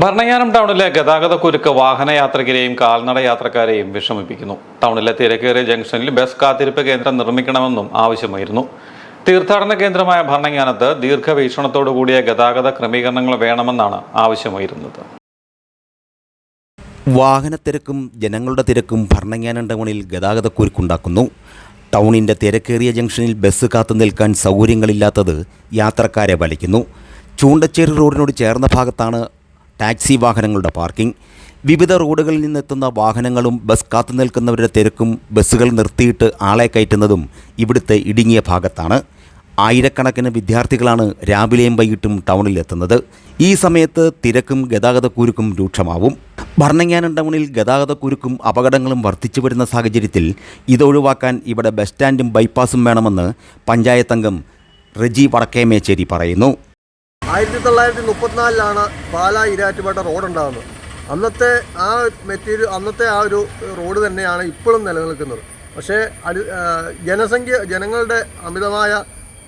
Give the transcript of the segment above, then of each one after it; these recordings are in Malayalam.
ഭരണങ്ങാനം ടൗണിലെ ഗതാഗത കുരുക്ക് വാഹനയാത്രികരെയും കാൽനട യാത്രക്കാരെയും വിഷമിപ്പിക്കുന്നു. ടൗണിലെ തിരക്കേറിയ ജംഗ്ഷനിൽ ബസ് കാത്തിരിപ്പ് കേന്ദ്രം നിർമ്മിക്കണമെന്നും ആവശ്യമായിരുന്നു. തീർത്ഥാടന കേന്ദ്രമായ ഭരണങ്ങാനത്ത് ദീർഘവീക്ഷണത്തോടു കൂടിയ ഗതാഗത ക്രമീകരണങ്ങൾ വേണമെന്നാണ് ആവശ്യമായിരുന്നത്. വാഹനത്തിരക്കും ജനങ്ങളുടെ തിരക്കും ഭരണങ്ങാനം ടൗണിൽ ഗതാഗതക്കുരുക്കുണ്ടാക്കുന്നു ടൗണിന്റെ തിരക്കേറിയ ജംഗ്ഷനിൽ ബസ് കാത്തു നിൽക്കാൻ സൗകര്യങ്ങളില്ലാത്തത് യാത്രക്കാരെ വലിക്കുന്നു ചൂണ്ടച്ചേരി റോഡിനോട് ചേർന്ന ഭാഗത്താണ് ടാക്സി വാഹനങ്ങളുടെ പാർക്കിംഗ് വിവിധ റോഡുകളിൽ നിന്നെത്തുന്ന വാഹനങ്ങളും ബസ് കാത്തു നിൽക്കുന്നവരുടെ തിരക്കും ബസ്സുകൾ നിർത്തിയിട്ട് ആളെ കയറ്റുന്നതും ഇവിടുത്തെ ഇടുങ്ങിയ ഭാഗത്താണ്. ആയിരക്കണക്കിന് വിദ്യാർത്ഥികളാണ് രാവിലെയും വൈകിട്ടും ടൗണിലെത്തുന്നത് ഈ സമയത്ത് തിരക്കും ഗതാഗതക്കുരുക്കും രൂക്ഷമാവും. ഭരണങ്ങാനം ടൗണിൽ ഗതാഗതക്കുരുക്കും അപകടങ്ങളും വർദ്ധിച്ചു വരുന്ന സാഹചര്യത്തിൽ ഇതൊഴിവാക്കാൻ ഇവിടെ ബസ് സ്റ്റാൻഡും ബൈപ്പാസും വേണമെന്ന് പഞ്ചായത്തംഗം റെജി വടക്കേമേച്ചേരി പറയുന്നു. ആയിരത്തി തൊള്ളായിരത്തി മുപ്പത്തിനാലിലാണ് പാലാ ഇരാറ്റുപേട്ട റോഡ് ഉണ്ടാകുന്നത് അന്നത്തെ ആ മെറ്റീരിയൽ അന്നത്തെ ആ ഒരു റോഡ് തന്നെയാണ് ഇപ്പോഴും നിലനിൽക്കുന്നത്. പക്ഷേ അടി ജനസംഖ്യ ജനങ്ങളുടെ അമിതമായ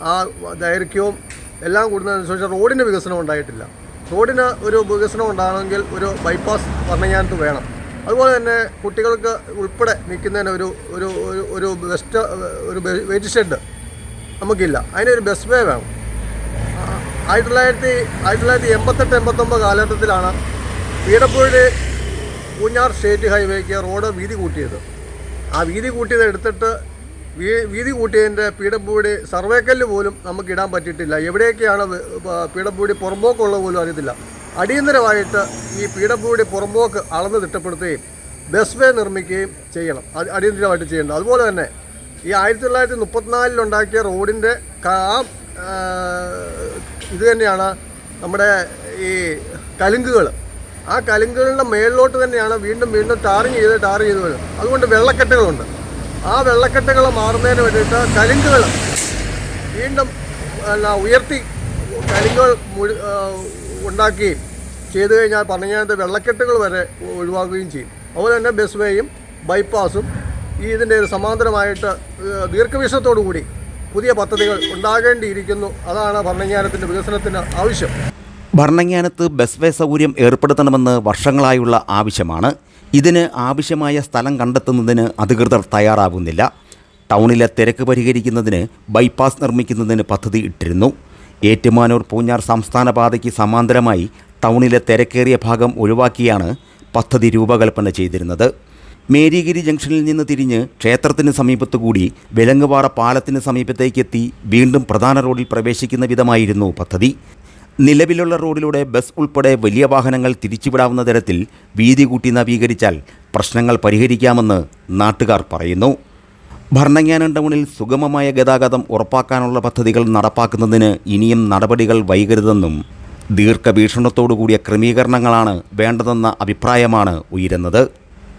ആ ദൈർഘ്യവും എല്ലാം കൂടുന്നതനുസരിച്ച് റോഡിന് വികസനം ഉണ്ടായിട്ടില്ല. റോഡിന് ഒരു വികസനം ഉണ്ടാകണമെങ്കിൽ ഒരു ബൈപ്പാസ് പറഞ്ഞു വേണം. അതുപോലെ തന്നെ കുട്ടികൾക്ക് ഉൾപ്പെടെ നിൽക്കുന്നതിന് ഒരു ഒരു- ഒരു ബെസ്റ്റ് ഒരു വെയിറ്റ് ഷെഡ് നമുക്കില്ല. അതിനൊരു ബസ് വേ വേണം. ആയിരത്തി തൊള്ളായിരത്തി ആയിരത്തി തൊള്ളായിരത്തി എൺപത്തെട്ട് എൺപത്തൊമ്പത് കാലഘട്ടത്തിലാണ് പീടപ്പുഴ പൂഞ്ഞാർ സ്റ്റേറ്റ് ഹൈവേക്ക് റോഡ് വീതി കൂട്ടിയത്. ആ വീതി കൂട്ടിയത് എടുത്തിട്ട് വീ- വീതി കൂട്ടിയതിന്റെ പീഡപ്പൂടി സർവേക്കല്ല് പോലും നമുക്ക് ഇടാൻ പറ്റിയിട്ടില്ല. എവിടെയൊക്കെയാണ് പീഡപ്പൂടി പുറമ്പോക്കുള്ളത് പോലും അറിയത്തില്ല. അടിയന്തരമായിട്ട് ഈ പീഡപ്പൂടി പുറമ്പോക്ക് അളന്ന് തിട്ടപ്പെടുത്തുകയും ബസ് വേ നിർമ്മിക്കുകയും ചെയ്യണം. അടിയന്തരമായിട്ട് ചെയ്യേണ്ടത്. അതുപോലെ തന്നെ ഈ ആയിരത്തി തൊള്ളായിരത്തി മുപ്പത്തിനാലിലുണ്ടാക്കിയ റോഡിന്റെ കാ ഇത് തന്നെയാണ് നമ്മുടെ ഈ കലുങ്കുകൾ. ആ കലുങ്കുകളുടെ മേളിലോട്ട് തന്നെയാണ് വീണ്ടും വീണ്ടും ടാറിങ് ചെയ്ത് ടാറിങ് ചെയ്ത് വരുന്നത്. അതുകൊണ്ട് വെള്ളക്കെട്ടുകളുണ്ട്. ആ വെള്ളക്കെട്ടുകൾ മാറുന്നതിന് വേണ്ടിയിട്ട് കലുങ്കുകൾ വീണ്ടും എന്നാ ഉയർത്തി കലുങ്കുകൾ ഉണ്ടാക്കി ചെയ്തു കഴിഞ്ഞാൽ പറഞ്ഞാൽ വെള്ളക്കെട്ടുകൾ വരെ ഒഴിവാക്കുകയും ചെയ്യും. അതുപോലെ തന്നെ ബസ് വേയും ബൈപ്പാസും ഈ ഇതിന്റെ ഒരു സമാന്തരമായിട്ട് ദീർഘവീക്ഷണത്തോടു കൂടി പുതിയ പദ്ധതികൾ ഉണ്ടാകേണ്ടിയിരിക്കുന്നു. അതാണ് ഭരണജ്ഞാനത്തിന്റെ വികസനത്തിന് ആവശ്യം. ഭരണങ്ങാനത്ത് ബസ് വേ സൗകര്യം ഏർപ്പെടുത്തണമെന്ന് വർഷങ്ങളായുള്ള ആവശ്യമാണ്. ഇതിന് ആവശ്യമായ സ്ഥലം കണ്ടെത്തുന്നതിന് അധികൃതർ തയ്യാറാകുന്നില്ല ടൗണിലെ തിരക്ക് പരിഹരിക്കുന്നതിന് ബൈപ്പാസ് നിർമ്മിക്കുന്നതിന് പദ്ധതി ഇട്ടിരുന്നു. ഏറ്റുമാനൂർ പൂഞ്ഞാർ സംസ്ഥാന പാതയ്ക്ക് സമാന്തരമായി ടൗണിലെ തിരക്കേറിയ ഭാഗം ഒഴിവാക്കിയാണ് പദ്ധതി രൂപകൽപ്പന ചെയ്തിരുന്നത്. മേരിഗിരി ജംഗ്ഷനിൽ നിന്ന് തിരിഞ്ഞ് ക്ഷേത്രത്തിന് സമീപത്തുകൂടി വിലങ്ങുപാറ പാലത്തിന് സമീപത്തേക്കെത്തി വീണ്ടും പ്രധാന റോഡിൽ പ്രവേശിക്കുന്ന വിധമായിരുന്നു പദ്ധതി. നിലവിലുള്ള റോഡിലൂടെ ബസ് ഉൾപ്പെടെ വലിയ വാഹനങ്ങൾ തിരിച്ചുവിടാവുന്ന തരത്തിൽ വീതി കൂട്ടി നവീകരിച്ചാൽ പ്രശ്നങ്ങൾ പരിഹരിക്കാമെന്ന് നാട്ടുകാർ പറയുന്നു. ഭരണങ്ങാനം ടൗണിൽ സുഗമമായ ഗതാഗതം ഉറപ്പാക്കാനുള്ള പദ്ധതികൾ നടപ്പാക്കുന്നതിന് ഇനിയും നടപടികൾ വൈകരുതെന്നും ദീർഘഭീഷണത്തോടുകൂടിയ ക്രമീകരണങ്ങളാണ് വേണ്ടതെന്ന അഭിപ്രായമാണ് ഉയരുന്നത്.